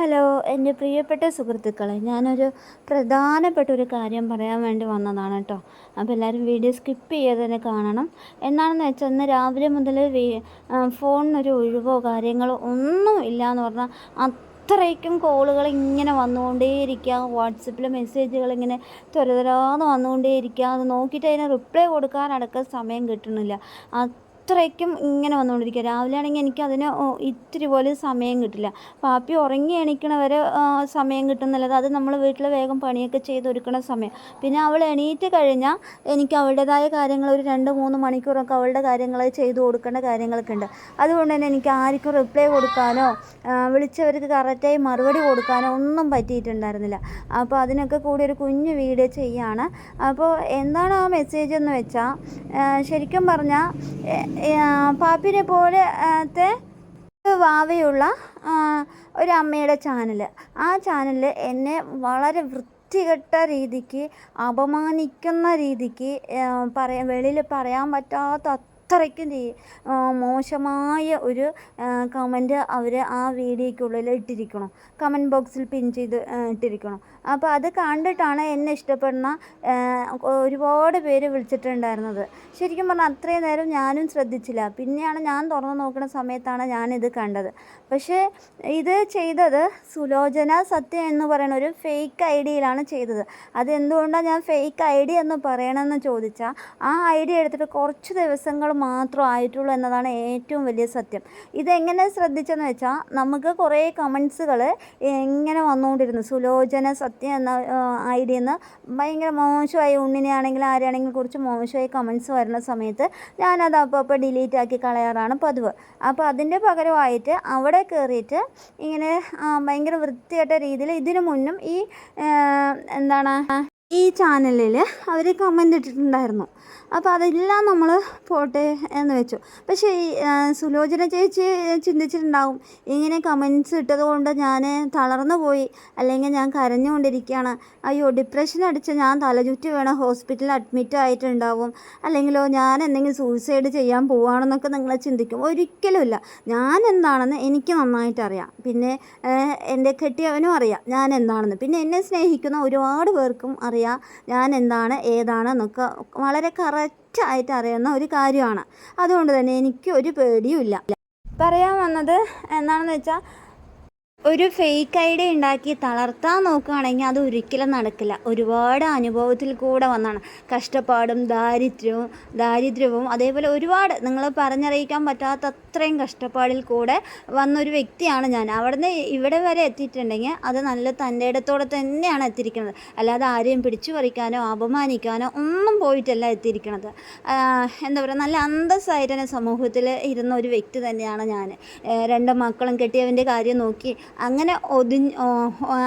Hello എന്റെ പ്രിയപ്പെട്ട സുഹൃത്തുക്കളെ ഞാനൊരു പ്രധാനപ്പെട്ട ഒരു കാര്യം പറയാൻ വേണ്ടി വന്നതാണ് കേട്ടോ. അപ്പോൾ എല്ലാവരും വീഡിയോ സ്കിപ്പ് ചെയ്യാതെ തന്നെ കാണണം. എന്നാണെന്ന് വെച്ചാൽ ഇന്ന് രാവിലെ മുതൽ ഫോണിനൊരു ഒഴിവോ കാര്യങ്ങളോ ഒന്നും ഇല്ല എന്ന് പറഞ്ഞാൽ അത്രയ്ക്കും കോളുകൾ ഇങ്ങനെ വന്നുകൊണ്ടേയിരിക്കുക. വാട്സപ്പിൽ മെസ്സേജുകൾ ഇങ്ങനെ ത്വരതരാന്ന് വന്നുകൊണ്ടേയിരിക്കുക. അത് നോക്കിയിട്ട് അതിന് റിപ്ലൈ കൊടുക്കാനടക്കം സമയം കിട്ടുന്നില്ല. അത്രയ്ക്കും ഇങ്ങനെ വന്നുകൊണ്ടിരിക്കുക. രാവിലെ ആണെങ്കിൽ എനിക്ക് അതിന് ഇത്തിരി പോലും സമയം കിട്ടില്ല. പാപ്പി ഉറങ്ങി എണീക്കണവരെ സമയം കിട്ടുന്നല്ലാതെ അത് നമ്മൾ വീട്ടിൽ വേഗം പണിയൊക്കെ ചെയ്ത് ഒരുക്കണ സമയം. പിന്നെ അവൾ എണീറ്റ് കഴിഞ്ഞാൽ എനിക്ക് അവളുടേതായ കാര്യങ്ങൾ ഒരു രണ്ട് മൂന്ന് മണിക്കൂറൊക്കെ അവളുടെ കാര്യങ്ങൾ ചെയ്ത് കൊടുക്കേണ്ട കാര്യങ്ങളൊക്കെ ഉണ്ട്. അതുകൊണ്ട് തന്നെ എനിക്ക് ആർക്കും റിപ്ലൈ കൊടുക്കാനോ വിളിച്ചവർക്ക് കറക്റ്റായി മറുപടി കൊടുക്കാനോ ഒന്നും പറ്റിയിട്ടുണ്ടായിരുന്നില്ല. അപ്പോൾ അതിനൊക്കെ കൂടി ഒരു കുഞ്ഞു വീഡിയോ ചെയ്യാണ്. അപ്പോൾ എന്താണ് ആ മെസ്സേജ് എന്ന് വെച്ചാൽ ശരിക്കും പറഞ്ഞാൽ പാപ്പിനെ പോലത്തെ വാവയുള്ള ഒരു അമ്മയുടെ ചാനൽ ആ ചാനലിൽ എന്നെ വളരെ വൃത്തികെട്ട രീതിക്ക് അപമാനിക്കുന്ന രീതിക്ക് പറയാൻ വെളിയിൽ പറയാൻ പറ്റാത്ത അത്രയ്ക്കും മോശമായ ഒരു കമന്റ് അവർ ആ വീഡിയോയ്ക്കുള്ളിൽ ഇട്ടിരിക്കണം. കമന്റ് ബോക്സിൽ പിൻ ചെയ്ത് ഇട്ടിരിക്കണം. അപ്പോൾ അത് കണ്ടിട്ടാണ് എന്നെ ഇഷ്ടപ്പെടുന്ന ഒരുപാട് പേര് വിളിച്ചിട്ടുണ്ടായിരുന്നത്. ശരിക്കും പറഞ്ഞാൽ അത്രയും നേരം ഞാനും ശ്രദ്ധിച്ചില്ല. പിന്നെയാണ് ഞാൻ തുറന്നു നോക്കുന്ന സമയത്താണ് ഞാനിത് കണ്ടത്. പക്ഷേ ഇത് ചെയ്തത് സുലോചന സത്യം എന്ന് പറയുന്ന ഒരു ഫേക്ക് ഐ ഡിയിലാണ് ചെയ്തത്. അതെന്തുകൊണ്ടാണ് ഞാൻ ഫേക്ക് ഐ ഡി എന്ന് പറയണമെന്ന് ചോദിച്ചാൽ ആ ഐ ഡി എടുത്തിട്ട് കുറച്ച് ദിവസങ്ങൾ മാത്രം ആയിട്ടുള്ളൂ എന്നതാണ് ഏറ്റവും വലിയ സത്യം. ഇതെങ്ങനെ ശ്രദ്ധിച്ചെന്ന് വെച്ചാൽ നമുക്ക് കുറേ കമൻസുകൾ എങ്ങനെ വന്നുകൊണ്ടിരുന്നു സുലോചന സത്യം എന്ന ഐ നിന്ന് ഭയങ്കര മോശമായി ഉണ്ണിനെ ആണെങ്കിലും ആരെയാണെങ്കിലും കുറിച്ച് മോശമായി കമൻസ് വരുന്ന സമയത്ത് ഞാനത് അപ്പോൾ അപ്പോൾ ഡിലീറ്റ് ആക്കി കളയാറാണ് പതിവ്. അപ്പോൾ അതിന്റെ പകരമായിട്ട് അവിടെ കയറിയിട്ട് ഇങ്ങനെ ഭയങ്കര വൃത്തിയായിട്ട രീതിയിൽ ഇതിനു മുന്നും ഈ എന്താണ് ഈ ചാനലിൽ അവർ കമന്റ് ഇട്ടിട്ടുണ്ടായിരുന്നു. അപ്പോൾ അതെല്ലാം നമ്മൾ പോട്ടെ എന്ന് വെച്ചു. പക്ഷേ ഈ സുലോചന ചേച്ചി ചിന്തിച്ചിട്ടുണ്ടാവും ഇങ്ങനെ കമൻസ് ഇട്ടത് കൊണ്ട് ഞാൻ തളർന്നു പോയി അല്ലെങ്കിൽ ഞാൻ കരഞ്ഞുകൊണ്ടിരിക്കുകയാണ്. അയ്യോ ഡിപ്രഷൻ അടിച്ച് ഞാൻ തലചുറ്റി വേണം ഹോസ്പിറ്റലിൽ അഡ്മിറ്റ് ആയിട്ടുണ്ടാവും അല്ലെങ്കിലോ ഞാൻ എന്തെങ്കിലും സൂയിസൈഡ് ചെയ്യാൻ പോവുകയാണെന്നൊക്കെ നിങ്ങൾ ചിന്തിക്കും. ഒരിക്കലുമില്ല ഞാൻ എന്താണെന്ന് എനിക്ക് നന്നായിട്ട് അറിയാം. പിന്നെ എന്റെ കെട്ടിയവനും അറിയാം ഞാൻ എന്താണെന്ന്. പിന്നെ എന്നെ സ്നേഹിക്കുന്ന ഒരുപാട് പേർക്കും അറിയാം ഞാൻ എന്താണ് ഏതാണ് എന്നൊക്കെ. വളരെ കറക്റ്റായിട്ട് അറിയുന്ന ഒരു കാര്യമാണ്. അതുകൊണ്ട് തന്നെ എനിക്ക് ഒരു പേടിയുമില്ല. പറയാൻ വന്നത് എന്താണെന്ന് വെച്ചാൽ ഒരു ഫേക്ക് ഐ ഡി ഉണ്ടാക്കി തളർത്താൻ നോക്കുകയാണെങ്കിൽ അത് ഒരിക്കലും നടക്കില്ല. ഒരുപാട് അനുഭവത്തിൽ കൂടെ വന്നാണ്. കഷ്ടപ്പാടും ദാരിദ്ര്യവും ദാരിദ്ര്യവും അതേപോലെ ഒരുപാട് നിങ്ങൾ പറഞ്ഞറിയിക്കാൻ പറ്റാത്ത അത്രയും കഷ്ടപ്പാടിൽ കൂടെ വന്നൊരു വ്യക്തിയാണ് ഞാൻ. അവിടുന്ന് ഇവിടെ വരെ എത്തിയിട്ടുണ്ടെങ്കിൽ അത് നല്ല തന്റെ ഇടത്തോടെ തന്നെയാണ് എത്തിയിരിക്കുന്നത്. അല്ലാതെ ആരെയും പിടിച്ചു പറിക്കാനോ അപമാനിക്കാനോ ഒന്നും പോയിട്ടല്ല എത്തിയിരിക്കുന്നത്. എന്താ പറയുക നല്ല അന്തസ്സായിട്ട് തന്നെ സമൂഹത്തിൽ ഇരുന്ന ഒരു വ്യക്തി തന്നെയാണ് ഞാൻ. രണ്ട് മക്കളും കെട്ടിയവന്റെ കാര്യം നോക്കി അങ്ങനെ ഒതുങ്ങി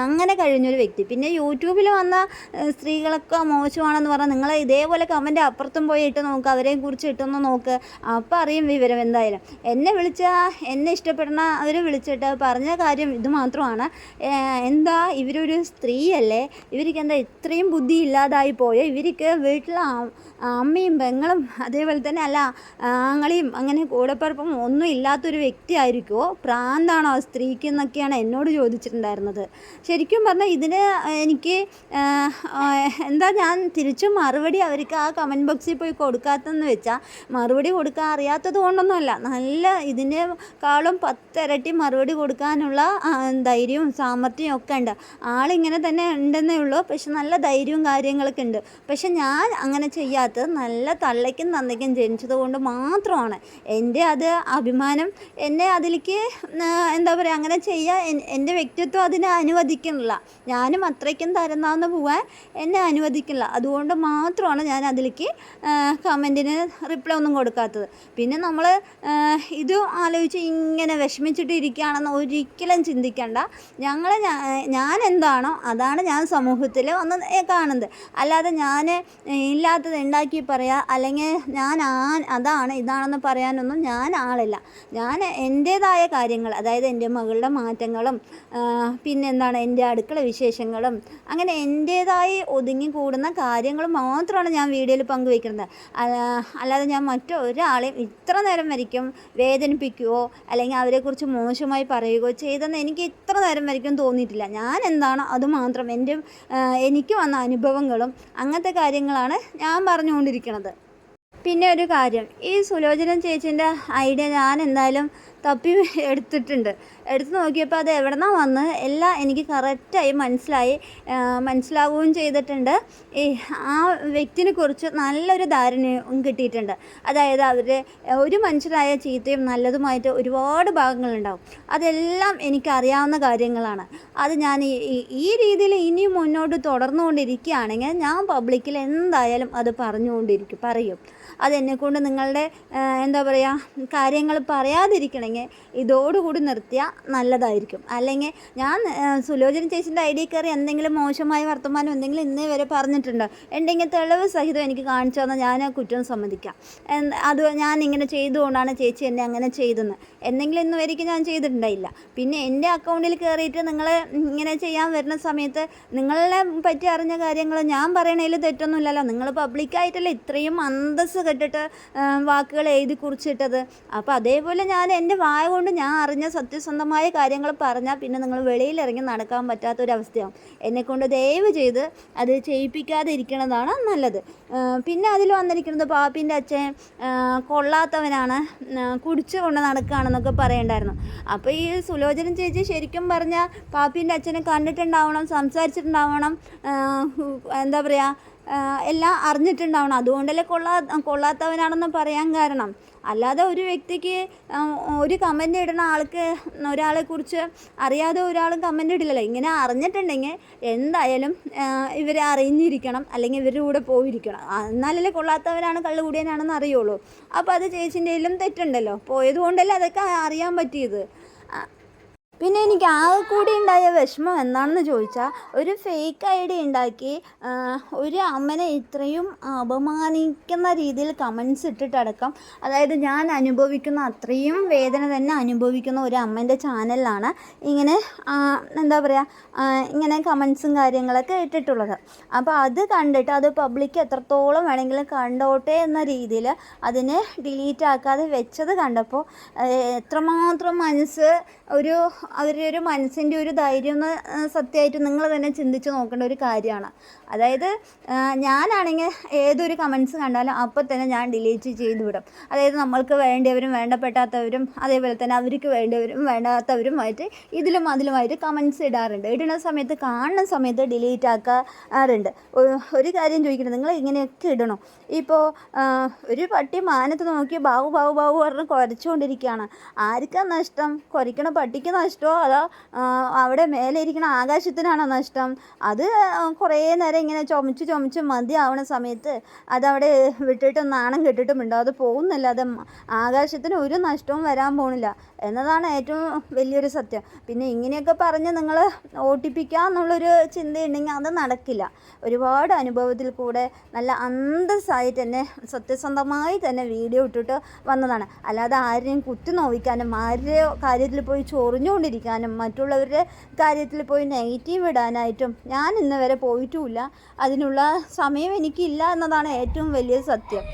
അങ്ങനെ കഴിഞ്ഞൊരു വ്യക്തി. പിന്നെ യൂട്യൂബിൽ വന്ന സ്ത്രീകളൊക്കെ മോശമാണെന്ന് പറഞ്ഞാൽ നിങ്ങൾ ഇതേപോലെ കമന്റ് അപ്പുറത്തും പോയി ഇട്ട് നോക്കുക അവരെയും കുറിച്ച് ഇട്ടൊന്ന് നോക്ക്. അപ്പം അറിയും വിവരം എന്തായാലും. എന്നെ വിളിച്ച എന്നെ ഇഷ്ടപ്പെടുന്ന അവർ വിളിച്ചിട്ട് പറഞ്ഞ കാര്യം ഇത് മാത്രമാണ്. എന്താ ഇവരൊരു സ്ത്രീയല്ലേ? ഇവർക്ക് എന്താ ഇത്രയും ബുദ്ധി ഇല്ലാതായി പോയോ? ഇവർക്ക് വീട്ടിൽ അമ്മയും പെങ്ങളും അതേപോലെ തന്നെ അല്ല ആങ്ങളെയും അങ്ങനെ കൂടെപ്പറപ്പും ഒന്നും ഇല്ലാത്തൊരു വ്യക്തി ആയിരിക്കുമോ ആ സ്ത്രീക്ക് എന്നൊക്കെയാണ് എന്നോട് ചോദിച്ചിട്ടുണ്ടായിരുന്നത്. ശരിക്കും പറഞ്ഞാൽ ഇതിന് എനിക്ക് എന്താ ഞാൻ തിരിച്ചും മറുപടി അവർക്ക് ആ കമന്റ് ബോക്സിൽ പോയി കൊടുക്കാത്തതെന്ന് വെച്ചാൽ മറുപടി കൊടുക്കാൻ അറിയാത്തത് കൊണ്ടൊന്നുമല്ല നല്ല ഇതിനേക്കാളും പത്തിരട്ടി മറുപടി കൊടുക്കാനുള്ള ധൈര്യവും സാമർഥ്യവും ഒക്കെ ഉണ്ട്. ആളിങ്ങനെ തന്നെ ഉണ്ടെന്നേ ഉള്ളൂ പക്ഷെ നല്ല ധൈര്യവും കാര്യങ്ങളൊക്കെ ഉണ്ട്. പക്ഷെ ഞാൻ അങ്ങനെ ചെയ്യാത്തത് നല്ല തള്ളയ്ക്കും തന്നയ്ക്കും ജനിച്ചത് കൊണ്ട് മാത്രമാണ്. എന്റെ അത് അഭിമാനം എന്നെ അതിലേക്ക് എന്താ പറയുക അങ്ങനെ ചെയ്യാൻ എന്റെ വ്യക്തിത്വം അതിനെ അനുവദിക്കുന്നില്ല. ഞാനും അത്രയ്ക്കും തരന്നാന്ന് പോവാൻ എന്നെ അനുവദിക്കില്ല അതുകൊണ്ട് മാത്രമാണ് ഞാൻ അതിലേക്ക് കമന്റിന് റിപ്ലൈ ഒന്നും കൊടുക്കാത്തത്. പിന്നെ നമ്മൾ ഇത് ആലോചിച്ച് ഇങ്ങനെ വിഷമിച്ചിട്ട് ഇരിക്കുകയാണെന്ന് ഒരിക്കലും ചിന്തിക്കേണ്ട. ഞങ്ങൾ ഞാൻ എന്താണോ അതാണ് ഞാൻ സമൂഹത്തിൽ ഒന്ന് കാണുന്നത്. അല്ലാതെ ഞാൻ ഇല്ലാത്തത് ഉണ്ടാക്കി പറയുക അല്ലെങ്കിൽ ഞാൻ ആ അതാണ് ഇതാണെന്ന് പറയാനൊന്നും ഞാൻ ആളില്ല. ഞാൻ എന്റേതായ കാര്യങ്ങൾ അതായത് എന്റെ മകളുടെ മാറ്റങ്ങൾ പിന്നെന്താണ് പിന്നെ എന്താണ് എന്റെ അടുക്കള വിശേഷങ്ങളും അങ്ങനെ എന്റേതായി ഒതുങ്ങിക്കൂടുന്ന കാര്യങ്ങൾ മാത്രമാണ് ഞാൻ വീഡിയോയിൽ പങ്കുവയ്ക്കുന്നത്. അല്ലാതെ ഞാൻ മറ്റൊരാളെയും ഇത്ര നേരം വരയ്ക്കും വേദനിപ്പിക്കുകയോ അല്ലെങ്കിൽ അവരെക്കുറിച്ച് മോശമായി പറയുകയോ ചെയ്തെന്ന് എനിക്ക് ഇത്ര നേരം വരയ്ക്കും തോന്നിയിട്ടില്ല. ഞാൻ എന്താണ് അത് മാത്രം എന്റെ എനിക്ക് വന്ന അനുഭവങ്ങളും അങ്ങനത്തെ കാര്യങ്ങളാണ് ഞാൻ പറഞ്ഞുകൊണ്ടിരിക്കുന്നത്. പിന്നെ ഒരു കാര്യം ഈ സുലോചന ചേച്ചിന്റെ ഐഡിയ ഞാൻ എന്തായാലും തപ്പി എടുത്തിട്ടുണ്ട്. എടുത്ത് നോക്കിയപ്പോൾ അത് എവിടെന്നാ വന്ന് എല്ലാം എനിക്ക് കറക്റ്റായി മനസ്സിലായി. മനസ്സിലാവുകയും ചെയ്തിട്ടുണ്ട്. ഈ ആ വ്യക്തിനെ കുറിച്ച് നല്ലൊരു ധാരണയും കിട്ടിയിട്ടുണ്ട്. അതായത് അവർ ഒരു മനുഷ്യരായ ചീത്തയും നല്ലതുമായിട്ട് ഒരുപാട് ഭാഗങ്ങളുണ്ടാവും. അതെല്ലാം എനിക്കറിയാവുന്ന കാര്യങ്ങളാണ്. അത് ഞാൻ ഈ രീതിയിൽ ഇനിയും മുന്നോട്ട് തുടർന്നുകൊണ്ടിരിക്കുകയാണെങ്കിൽ ഞാൻ പബ്ലിക്കിൽ എന്തായാലും അത് പറഞ്ഞുകൊണ്ടിരിക്കും പറയും. അതെന്നെക്കൊണ്ട് നിങ്ങളുടെ എന്താ പറയുക കാര്യങ്ങൾ പറയാതിരിക്കണമെങ്കിൽ ഇതോടുകൂടി നിർത്തിയാൽ നല്ലതായിരിക്കും. അല്ലെങ്കിൽ ഞാൻ സുലോചന ചേച്ചിന്റെ ഐഡിയ കയറി എന്തെങ്കിലും മോശമായ വർത്തമാനം എന്തെങ്കിലും ഇന്നേ വരെ പറഞ്ഞിട്ടുണ്ടോ? എന്തെങ്കിലും തെളിവ് സഹിതം എനിക്ക് കാണിച്ചു തന്നാൽ ഞാൻ ആ കുറ്റം സമ്മതിക്കാം. അത് ഞാൻ ഇങ്ങനെ ചെയ്തുകൊണ്ടാണ് ചേച്ചി എന്നെ അങ്ങനെ ചെയ്തെന്ന്. എന്തെങ്കിലും ഇന്ന് വരേക്കും ഞാൻ ചെയ്തിട്ടുണ്ടായില്ല. പിന്നെ എന്റെ അക്കൗണ്ടിൽ കയറിയിട്ട് നിങ്ങൾ ഇങ്ങനെ ചെയ്യാൻ വരുന്ന സമയത്ത് നിങ്ങളെ പറ്റി അറിഞ്ഞ കാര്യങ്ങൾ ഞാൻ പറയണതിൽ തെറ്റൊന്നുമില്ലല്ലോ. നിങ്ങൾ പബ്ലിക്കായിട്ടല്ലേ ഇത്രയും അന്തസ്സ് കെട്ടിട്ട് വാക്കുകൾ എഴുതി കുറിച്ചിട്ടത്. അപ്പോൾ അതേപോലെ ഞാൻ എന്റെ വായ കൊണ്ട് ഞാൻ അറിഞ്ഞ സത്യസന്ധമായ കാര്യങ്ങൾ പറഞ്ഞാൽ പിന്നെ നിങ്ങൾ വെളിയിലിറങ്ങി നടക്കാൻ പറ്റാത്തൊരവസ്ഥയാവും. എന്നെക്കൊണ്ട് ദയവ് ചെയ്ത് അത് ചെയ്യിപ്പിക്കാതെ ഇരിക്കണതാണ് നല്ലത്. പിന്നെ അതിൽ വന്നിരിക്കുന്നത് പാപ്പിന്റെ അച്ഛൻ കൊള്ളാത്തവനാണ് കുടിച്ചു കൊണ്ട് നടക്കുകയാണെന്നൊക്കെ പറയണ്ടായിരുന്നു. അപ്പോൾ ഈ സുലോചന ചേച്ചി ശരിക്കും പറഞ്ഞാൽ പാപ്പിന്റെ അച്ഛനെ കണ്ടിട്ടുണ്ടാവണം സംസാരിച്ചിട്ടുണ്ടാവണം എന്താ പറയുക എല്ലാം അറിഞ്ഞിട്ടുണ്ടാവണം. അതുകൊണ്ടല്ലേ കൊള്ളാ കൊള്ളാത്തവനാണെന്ന് പറയാൻ കാരണം. അല്ലാതെ ഒരു വ്യക്തിക്ക് ഒരു കമന്റ് ഇടുന്ന ആൾക്ക് ഒരാളെക്കുറിച്ച് അറിയാതെ ഒരാളും കമന്റ് ഇടില്ലല്ലോ. ഇങ്ങനെ അറിഞ്ഞിട്ടുണ്ടെങ്കിൽ എന്തായാലും ഇവരെ അറിഞ്ഞിരിക്കണം. അല്ലെങ്കിൽ ഇവരുടെ കൂടെ പോയിരിക്കണം. എന്നാലല്ലേ കൊള്ളാത്തവരാണ് കള്ളുകൂടിയനാണെന്ന് അറിയുള്ളൂ. അപ്പോൾ അത് ചേച്ചിന്റെയിലും തെറ്റുണ്ടല്ലോ. പോയത് കൊണ്ടല്ലേ അതൊക്കെ അറിയാൻ പറ്റിയത്. പിന്നെ എനിക്ക് ആകെ കൂടി ഉണ്ടായ വിഷമം എന്താണെന്ന് ചോദിച്ചാൽ ഒരു ഫേക്ക് ഐ ഡി ഉണ്ടാക്കി ഒരു അമ്മനെ ഇത്രയും അപമാനിക്കുന്ന രീതിയിൽ കമൻസ് ഇട്ടിട്ടടക്കം അതായത് ഞാൻ അനുഭവിക്കുന്ന അത്രയും വേദന തന്നെ അനുഭവിക്കുന്ന ഒരു അമ്മേന്റെ ചാനലിലാണ് ഇങ്ങനെ എന്താ പറയുക ഇങ്ങനെ കമൻസും കാര്യങ്ങളൊക്കെ ഇട്ടിട്ടുള്ളത്. അപ്പോൾ അത് കണ്ടിട്ട് അത് പബ്ലിക് എത്രത്തോളം വേണമെങ്കിലും കണ്ടോട്ടെ എന്ന രീതിയിൽ അതിനെ ഡിലീറ്റ് ആക്കാതെ വെച്ചത് കണ്ടപ്പോൾ എത്രമാത്രം മനസ്സ് ഒരു അവരുടെ ഒരു മനസ്സിന്റെ ഒരു ധൈര്യം എന്ന് സത്യമായിട്ട് നിങ്ങൾ തന്നെ ചിന്തിച്ച് നോക്കേണ്ട ഒരു കാര്യമാണ്. അതായത് ഞാനാണെങ്കിൽ ഏതൊരു കമൻസ് കണ്ടാലും അപ്പോൾ തന്നെ ഞാൻ ഡിലീറ്റ് ചെയ്ത് വിടും. അതായത് നമ്മൾക്ക് വേണ്ടിയവരും വേണ്ടപ്പെടാത്തവരും അതേപോലെ തന്നെ അവർക്ക് വേണ്ടിയവരും വേണ്ടാത്തവരുമായിട്ട് ഇതിലും അതിലുമായിട്ട് കമൻസ് ഇടാറുണ്ട്. ഇടുന്ന സമയത്ത് കാണുന്ന സമയത്ത് ഡിലീറ്റ് ആക്കാറുണ്ട്. ഒരു- കാര്യം ചോദിക്കുന്നത് നിങ്ങൾ ഇങ്ങനെയൊക്കെ ഇടണോ? ഇപ്പോൾ ഒരു പട്ടി മാനത്ത് നോക്കി ബാവു ബാവു ബാവു പറഞ്ഞ് കുരച്ചുകൊണ്ടിരിക്കുകയാണ്. ആർക്കാ നഷ്ടം? കുരയ്ക്കണ പട്ടിക്ക് നഷ്ടമോ അതോ അവിടെ മേലെ ഇരിക്കുന്ന ആകാശത്തിനാണോ നഷ്ടം അത് കുറേ നേരം ഇങ്ങനെ ചുമച്ച് ചുമച്ച് മതിയാവണ സമയത്ത് അതവിടെ വിട്ടിട്ട് നാണം കെട്ടിട്ടും അത് പോകുന്നില്ല. അത് ആകാശത്തിന് ഒരു നഷ്ടവും വരാൻ പോകുന്നില്ല എന്നതാണ് ഏറ്റവും വലിയൊരു സത്യം. പിന്നെ ഇങ്ങനെയൊക്കെ പറഞ്ഞ് നിങ്ങൾ ഓട്ടിപ്പിക്കുക എന്നുള്ളൊരു ചിന്തയുണ്ടെങ്കിൽ അത് നടക്കില്ല. ഒരുപാട് അനുഭവത്തിൽ കൂടെ നല്ല അന്തസ്സായിട്ട് തന്നെ സത്യസന്ധമായി തന്നെ വീഡിയോ ഇട്ടിട്ട് വന്നതാണ്. അല്ലാതെ ആരെയും കുത്തി നോവിക്കാനും ആരുടെ കാര്യത്തിൽ പോയി ചൊറിഞ്ഞുകൊണ്ടിരിക്കാനും മറ്റുള്ളവരുടെ കാര്യത്തിൽ പോയി നെഗറ്റീവ് ഇടാനായിട്ടും ഞാൻ ഇന്ന് വരെ പോയിട്ടുമില്ല അതിനുള്ള സമയം എനിക്കില്ല എന്നതാണ് ഏറ്റവും വലിയ സത്യം.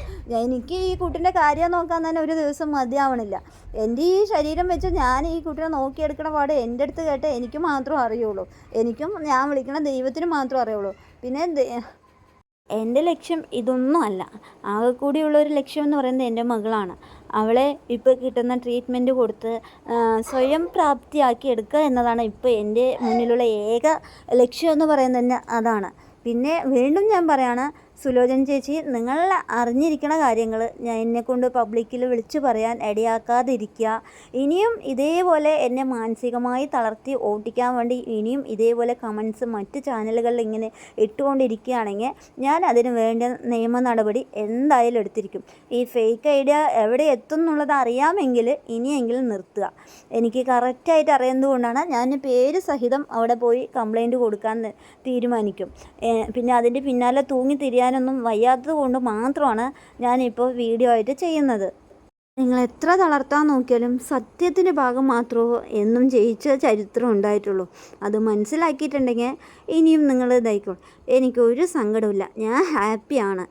എനിക്ക് ഈ കുട്ടിന്റെ കാര്യം നോക്കാൻ തന്നെ ഒരു ദിവസം മതിയാവണില്ല. എന്റെ ഈ ശരീരം വെച്ച് ഞാൻ ഈ കുട്ടിനെ നോക്കിയെടുക്കണ പാട് എന്റെ അടുത്ത് കേട്ടേ എനിക്ക് മാത്രം അറിയുള്ളൂ. എനിക്കും ഞാൻ വിളിക്കണ ദൈവത്തിന് മാത്രം അറിയുള്ളൂ. പിന്നെ എന്റെ ലക്ഷ്യം ഇതൊന്നും അല്ല. ആകെ കൂടിയുള്ള ഒരു ലക്ഷ്യം എന്ന് പറയുന്നത് എന്റെ മകളാണ്. അവളെ ഇപ്പോൾ കിട്ടുന്ന ട്രീറ്റ്മെന്റ് കൊടുത്ത് സ്വയം പ്രാപ്തിയാക്കി എടുക്കുക എന്നതാണ് ഇപ്പോൾ എന്റെ മുന്നിലുള്ള ഏക ലക്ഷ്യം എന്ന് പറയുന്നത് തന്നെ അതാണ്. പിന്നെ വീണ്ടും ഞാൻ പറയാണ് സുലോചന ചേച്ചി നിങ്ങൾ അറിഞ്ഞിരിക്കണ കാര്യങ്ങൾ ഞാൻ എന്നെക്കൊണ്ട് പബ്ലിക്കിൽ വിളിച്ചു പറയാൻ ഇടയാക്കാതിരിക്കുക ഇനിയും ഇതേപോലെ എന്നെ മാനസികമായി തളർത്തി ഓട്ടിക്കാൻ വേണ്ടി ഇനിയും ഇതേപോലെ കമൻസ് മറ്റ് ചാനലുകളിൽ ഇങ്ങനെ ഇട്ടുകൊണ്ടിരിക്കുകയാണെങ്കിൽ ഞാൻ അതിന് വേണ്ട നിയമ നടപടി എന്തായാലും എടുത്തിരിക്കും. ഈ ഫേക്ക് ഐഡിയ എവിടെ എത്തും എന്നുള്ളത് അറിയാമെങ്കിൽ ഇനിയെങ്കിലും നിർത്തുക. എനിക്ക് കറക്റ്റായിട്ട് അറിയുന്നതുകൊണ്ടാണ് ഞാൻ പേര് സഹിതം അവിടെ പോയി കംപ്ലൈന്റ് കൊടുക്കാൻ തീരുമാനിക്കും. പിന്നെ അതിന്റെ പിന്നാലെ തൂങ്ങി തിരിയാനൊന്നും വയ്യാത്തത് കൊണ്ട് മാത്രമാണ് ഞാനിപ്പോൾ വീഡിയോ ആയിട്ട് ചെയ്യുന്നത്. നിങ്ങൾ എത്ര തളർത്താൻ നോക്കിയാലും സത്യത്തിന്റെ ഭാഗം മാത്രമേ എന്നും ജയിച്ച ചരിത്രം ഉണ്ടായിട്ടുള്ളൂ. അത് മനസ്സിലാക്കിയിട്ടുണ്ടെങ്കിൽ ഇനിയും നിങ്ങൾ ഇതായിക്കോളൂ. എനിക്കൊരു സങ്കടമില്ല ഞാൻ ഹാപ്പിയാണ്.